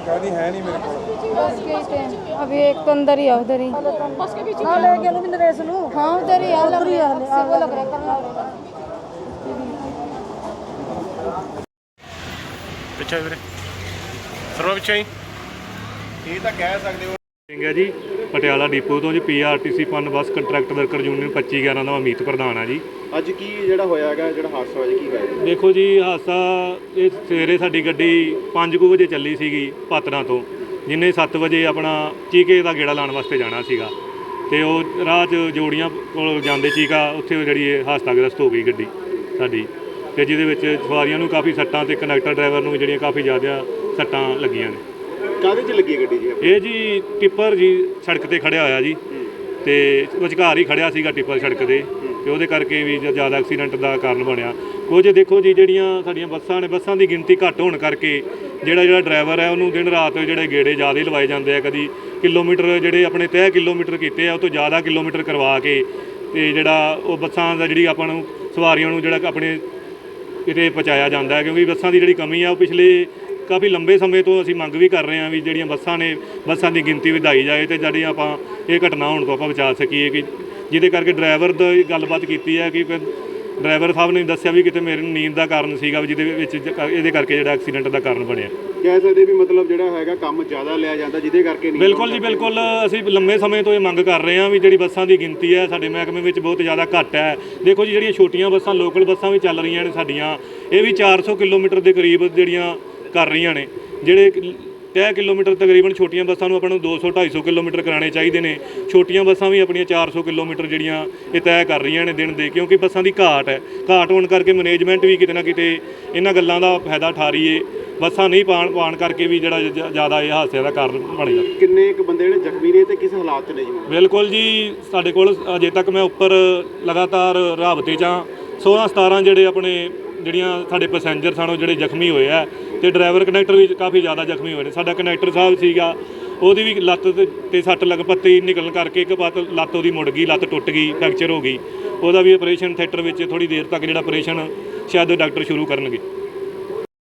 ਕਹਿੰਦੀ ਹੈ ਨਹੀਂ ਮੇਰੇ ਕੋਲ बस के थे अभी एक तो अंदर ही है उधर ही बस के बीच ਨਾ ਲੈ ਕੇ ਨੂੰ ਨਰੇਸ਼ ਨੂੰ हाँ उधर ही है लग रहा है से वो लग रहा है करना पड़ेगा ਪਿੱਛੇ ਵੀਰੇ ਸਰਵਾ ਪਿੱਛੇ ਹੀ ਇਹ ਤਾਂ ਕਹਿ ਸਕਦੇ ਹੋ ਸਿੰਘ ਹੈ ਜੀ ਪਟਿਆਲਾ ਡਿਪੂ ਤੋਂ ਜੀ PRTC Pun bus contract worker union 25 11 ਦਾ ਅਮੀਤ ਪ੍ਰਧਾਨ ਆ ਜੀ। ਅੱਜ ਕੀ ਜਿਹੜਾ ਹੋਇਆ ਹੈਗਾ ਜਿਹੜਾ ਹਾਦਸਾ ਹੋਇਆ ਜੀ, ਕੀ ਹੋਇਆ ਜੀ? ਦੇਖੋ ਜੀ ਹਾਦਸਾ ਇਹ ਸਵੇਰੇ ਸਾਡੀ ਗੱਡੀ 5 ਵਜੇ ਚੱਲੀ ਸੀਗੀ ਪਾਤਰਾਂ ਤੋਂ ਜਿੰਨੇ 7 ਵਜੇ ਆਪਣਾ ਚੀਕੇ ਦਾ ਗੇੜਾ ਲਾਉਣ ਵਾਸਤੇ ਜਾਣਾ ਸੀਗਾ। ਤੇ ਉਹ ਰਾਹ 'ਚ ਜੋੜੀਆਂ ਕੋਲ ਜਾਂਦੇ ਚੀਕਾ ਉੱਥੇ ਉਹ ਜਿਹੜੀ ਇਹ ਹਾਦਸਾਗ੍ਰਸਤ ਹੋ ਗਈ ਗੱਡੀ ਸਾਡੀ। ਤੇ ਜਿਹਦੇ ਵਿੱਚ ਸਵਾਰੀਆਂ ਨੂੰ ਕਾਫੀ ਸੱਟਾਂ ਤੇ ਕੰਡਕਟਰ ਡਰਾਈਵਰ ਨੂੰ ਜਿਹੜੀਆਂ ਕਾਫੀ ਜ਼ਿਆਦਾ ਸੱਟਾਂ ਲੱਗੀਆਂ ਨੇ। ਕਾਹਦੇ 'ਚ ਲੱਗੀ ਹੈ ਗੱਡੀ ਜੀ ਇਹ ਜੀ ਟਿੱਪਰ ਜੀ ਸੜਕ ਤੇ ਖੜਿਆ ਹੋਇਆ ਜੀ। ਤੇ ਵਿਚਕਾਰ ਹੀ ਖੜਿਆ ਸੀਗਾ ਟਿੱਪਰ ਸੜਕ 'ਤੇ। ਤੇ ਉਹਦੇ ਕਰਕੇ ਵੀ ਜ਼ਿਆਦਾ ਐਕਸੀਡੈਂਟ ਦਾ ਕਾਰਨ ਬਣਿਆ। ਕੁਝ ਦੇਖੋ ਜੀ ਜਿਹੜੀਆਂ ਸਾਡੀਆਂ ਬੱਸਾਂ ਨੇ, ਬੱਸਾਂ ਦੀ ਗਿਣਤੀ ਘੱਟ ਹੋਣ ਕਰਕੇ ਜਿਹੜਾ ਜਿਹੜਾ ਡਰਾਈਵਰ ਹੈ ਉਹਨੂੰ ਦਿਨ ਰਾਤ ਜਿਹੜੇ ਗੇੜੇ ਜ਼ਿਆਦਾ ਹੀ ਲਵਾਏ ਜਾਂਦੇ ਆ। ਕਦੀ ਕਿਲੋਮੀਟਰ ਜਿਹੜੇ ਆਪਣੇ ਤੈਅ ਕਿਲੋਮੀਟਰ ਕੀਤੇ ਆ, ਉਹ ਤੋਂ ਜ਼ਿਆਦਾ ਕਿਲੋਮੀਟਰ ਕਰਵਾ ਕੇ ਤੇ ਜਿਹੜਾ ਉਹ ਬੱਸਾਂ ਦਾ ਜਿਹੜੀ ਆਪਾਂ ਨੂੰ ਸਵਾਰੀਆਂ ਨੂੰ ਜਿਹੜਾ ਆਪਣੇ ਕਿਤੇ ਪਹੁੰਚਾਇਆ ਜਾਂਦਾ ਕਿਉਂਕਿ ਬੱਸਾਂ ਦੀ ਜਿਹੜੀ ਕਮੀ ਆ, ਉਹ ਪਿਛਲੇ ਕਾਫੀ ਲੰਬੇ ਸਮੇਂ ਤੋਂ ਅਸੀਂ ਮੰਗ ਵੀ ਕਰ ਰਹੇ ਹਾਂ ਵੀ ਜਿਹੜੀਆਂ ਬੱਸਾਂ ਨੇ ਬੱਸਾਂ ਦੀ ਗਿਣਤੀ ਵਧਾਈ ਜਾਏ ਤੇ ਜਿਹੜੀ ਆਪਾਂ ਇਹ ਘਟਨਾ ਹੋਣ ਤੋਂ ਆਪਾਂ ਬਚਾ ਸਕੀਏ ਕਿ ਜਿਹਦੇ ਕਰਕੇ ਡਰਾਈਵਰ ਦਾ ਗੱਲਬਾਤ ਕੀਤੀ ਹੈ ਕਿ ਡਰਾਈਵਰ ਸਾਹਿਬ ਨੇ ਦੱਸਿਆ ਵੀ ਕਿਤੇ ਮੇਰੇ ਨੀਂਦ ਦਾ ਕਾਰਨ ਸੀਗਾ ਵੀ ਜਿਹਦੇ ਵਿੱਚ ਇਹਦੇ ਕਰਕੇ ਜਿਹੜਾ ਐਕਸੀਡੈਂਟ ਦਾ ਕਾਰਨ ਬਣਿਆ। ਕਹਿ ਸਕਦੇ ਵੀ ਮਤਲਬ ਜਿਹੜਾ ਹੈਗਾ ਕੰਮ ਜ਼ਿਆਦਾ ਲਿਆ ਜਾਂਦਾ ਜਿਹਦੇ ਕਰਕੇ ਨਹੀਂ ਬਿਲਕੁਲ ਜੀ ਬਿਲਕੁਲ। ਅਸੀਂ ਲੰਮੇ ਸਮੇਂ ਤੋਂ ਇਹ ਮੰਗ ਕਰ ਰਹੇ ਹਾਂ ਵੀ ਜਿਹੜੀ ਬੱਸਾਂ ਦੀ ਗਿਣਤੀ ਹੈ ਸਾਡੇ ਮਹਿਕਮੇ ਵਿੱਚ ਬਹੁਤ ਜ਼ਿਆਦਾ ਘੱਟ ਹੈ। ਦੇਖੋ ਜੀ ਜਿਹੜੀਆਂ ਛੋਟੀਆਂ ਬੱਸਾਂ ਲੋਕਲ ਬੱਸਾਂ ਵੀ ਚੱਲ ਰਹੀਆਂ ਨੇ ਸਾਡੀਆਂ। ਇਹ ਵੀ 400 ਕਿਲੋਮੀਟਰ ਦੇ ਕਰੀਬ ਜਿਹੜੀਆਂ ਕਰ ਰਹੀਆਂ ਨੇ ਜਿਹੜੇ ਤੈਅ ਕਿਲੋਮੀਟਰ ਤਕਰੀਬਨ ਛੋਟੀਆਂ ਬੱਸਾਂ ਨੂੰ ਆਪਾਂ ਨੂੰ 200 250 ਕਿਲੋਮੀਟਰ ਕਰਾਣੇ ਚਾਹੀਦੇ ਨੇ। ਛੋਟੀਆਂ ਬੱਸਾਂ ਵੀ ਆਪਣੀਆਂ 400 ਕਿਲੋਮੀਟਰ ਜਿਹੜੀਆਂ ਇਹ ਤੈਅ ਕਰ ਰਹੀਆਂ ਨੇ ਦਿਨ ਦੇ ਕਿਉਂਕਿ ਬੱਸਾਂ ਦੀ ਘਾਟ ਹੈ। ਘਾਟ ਹੋਣ ਕਰਕੇ ਮੈਨੇਜਮੈਂਟ ਵੀ ਕਿਤੇ ਨਾ ਕਿਤੇ ਇਹਨਾਂ ਗੱਲਾਂ ਦਾ ਫਾਇਦਾ ਉਠਾ ਰਹੀ ਏ ਬੱਸਾਂ ਨਹੀਂ ਪਾਣ ਪਾਣ ਕਰਕੇ ਵੀ ਜਿਹੜਾ ਜ਼ਿਆਦਾ ਇਹ ਹਾਦਸਿਆਂ ਦਾ ਕਾਰਨ ਬਣੇਗਾ ਕਿੰਨੇ ਕੁ ਬੰਦੇ ਜਿਹੜੇ ਜ਼ਖਮੀ ਨੇ ਤੇ ਕਿਸ ਹਾਲਾਤ 'ਚ ਨੇ ਜੀ? ਬਿਲਕੁਲ ਜੀ ਸਾਡੇ ਕੋਲ ਅਜੇ ਤੱਕ ਮੈਂ ਉੱਪਰ ਲਗਾਤਾਰ ਰਾਬਤੇ 'ਚ ਹਾਂ। 16 17 ਜਿਹੜੇ ਆਪਣੇ ਜਿਹੜੀਆਂ ਸਾਡੇ ਪੈਸੇਂਜਰ ਸਨ, ਉਹ ਜਿਹੜੇ ਜ਼ਖਮੀ ਹੋਏ ਆ ਤੇ ਡਰਾਈਵਰ ਕਨੈਕਟਰ ਵੀ ਕਾਫੀ ਜ਼ਿਆਦਾ ਜ਼ਖਮੀ ਹੋਏ ਨੇ। ਸਾਡਾ ਕਨੈਕਟਰ ਸਾਹਿਬ ਸੀਗਾ, ਉਹਦੀ ਵੀ ਲੱਤ ਤੇ- ਸੱਟ ਲੱਗ ਪੱਤੀ ਨਿਕਲਣ ਕਰਕੇ ਇੱਕ ਪਾਤ ਲੱਤ ਉਹਦੀ ਮੁੜ ਗਈ, ਲੱਤ ਟੁੱਟ ਗਈ ਫ੍ਰੈਕਚਰ ਹੋ ਗਈ। ਉਹਦਾ ਵੀ ਆਪਰੇਸ਼ਨ ਥੀਏਟਰ ਵਿੱਚ ਥੋੜੀ ਦੇਰ ਤੱਕ ਜਿਹੜਾ ਆਪਰੇਸ਼ਨ ਸ਼ਾਇਦ ਡਾਕਟਰ ਸ਼ੁਰੂ ਕਰਨਗੇ।